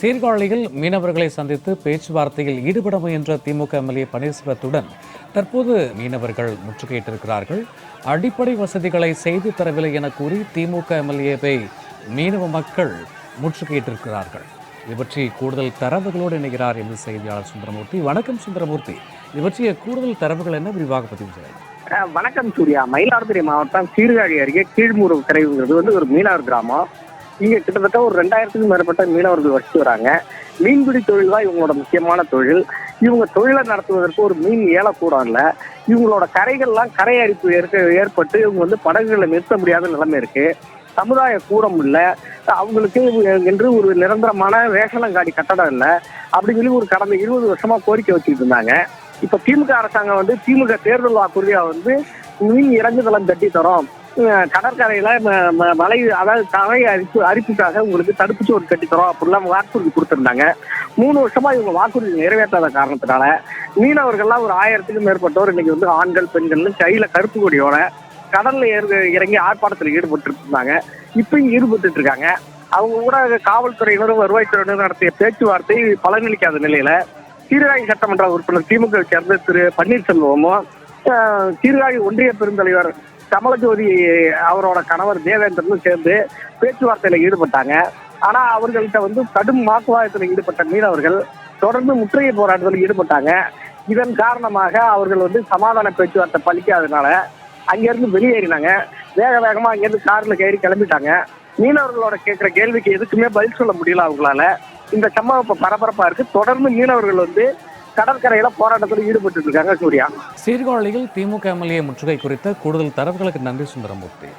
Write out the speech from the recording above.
சீர்காழியில் மீனவர்களை சந்தித்து பேச்சுவார்த்தையில் ஈடுபட முயன்ற திமுக எம்எல்ஏ பன்னீர்செல்வத்துடன் தற்போது மீனவர்கள் முற்றுகையிட்டிருக்கிறார்கள். அடிப்படை வசதிகளை செய்து தரவில்லை என கூறி திமுக எம்எல்ஏவை மீனவ மக்கள் முற்றுகையிட்டிருக்கிறார்கள். இது பற்றி கூடுதல் தரவுகளோடு இணைகிறார் என்று செய்தியாளர் சுந்தரமூர்த்தி. வணக்கம் சுந்தரமூர்த்தி. இது பற்றிய கூடுதல் தரவுகள் என்ன? விரிவாக பதிவு செய்யலாம். வணக்கம் சூர்யா. மயிலாடுதுறை மாவட்டம் சீர்காழி அருகே கீழ்மூர் கரைவுங்கிறது வந்து ஒரு மீனவர் கிராமம். இங்க கிட்டத்தட்ட ஒரு ரெண்டாயிரத்துக்கும் மேற்பட்ட மீனவர்கள் வசித்து வராங்க. மீன்பிடி தொழில் தான் இவங்களோட முக்கியமான தொழில். இவங்க தொழிலை நடத்துவதற்கு ஒரு மீன் ஏலக்கூடம் இல்லை இவங்களோட கரைகள்லாம் கரை அரிப்பு ஏற்க ஏற்பட்டு இவங்க வந்து படகுகளை நிறுத்த முடியாத நிலைமை இருக்கு. சமுதாய கூடம் இல்லை. அவங்களுக்கு என்று ஒரு நிரந்தரமான ரேஷனங்காடி கட்டடம் இல்லை. அப்படின்னு சொல்லி ஒரு கடந்த இருபது வருஷமா கோரிக்கை வச்சுட்டு இருந்தாங்க. இப்ப திமுக அரசாங்கம் வந்து திமுக தேர்தல் வாக்குறுதியா வந்து மீன் இறங்குதளம் கட்டி தரோம். கடற்கரையில ம- ம- மலை அதாவது கரை அரிப்பு அரிப்புக்காக உங்களுக்கு தடுப்புச்சோறு கட்டி தரோம் அப்படிலாம் வாக்குறுதி கொடுத்துருந்தாங்க. மூணு வருஷமா இவங்க வாக்குறுதி நிறைவேற்றாத காரணத்தினால மீனவர்கள்லாம் ஒரு ஆயிரத்துக்கும் மேற்பட்டோர் இன்னைக்கு வந்து ஆண்கள் பெண்கள்னு கையில கருப்பு கொடியோட கடல்ல ஏறு- இறங்கி ஆர்ப்பாட்டத்தில் ஈடுபட்டு இருந்தாங்க இப்பயும் ஈடுபட்டு இருக்காங்க அவங்க கூட காவல்துறையினரும் வருவாய்த்துறையினரும் நடத்திய பேச்சுவார்த்தை பலனளிக்காத நிலையில சீர்காழி சட்டமன்ற உறுப்பினர் திமுக சேர்ந்த திரு பன்னீர்செல்வமும் சீர்காழி ஒன்றிய பெருந்தலைவர் கமலஜோதி அவரோட கணவர் தேவேந்திரனும் சேர்ந்து பேச்சுவார்த்தையில ஈடுபட்டாங்க. ஆனா அவர்கள்ட்ட வந்து கடும் வாக்குவாதத்தில் ஈடுபட்ட மீனவர்கள் தொடர்ந்து முற்றுகை போராட்டத்தில் ஈடுபட்டாங்க. இதன் காரணமாக அவர்கள் வந்து சமாதான பேச்சுவார்த்தை பலிக்காததுனால அங்கிருந்து வெளியேறினாங்க. வேக வேகமா அங்கிருந்து கார்ல கயிறி கிளம்பிட்டாங்க. மீனவர்களோட கேட்கிற கேள்விக்கு எதுக்குமே பதில் சொல்ல முடியல அவங்களால. இந்த சம்பவம் பரபரப்பா இருக்கு. தொடர்ந்து மீனவர்கள் வந்து கடற்கரையில போராட்டத்தில் ஈடுபட்டு இருக்காங்க சூர்யா. சீர்காழியில் திமுக எம்எல்ஏ முற்றுகை குறித்த கூடுதல் தரவுகளுக்கு நன்றி சுந்தரமூர்த்தி.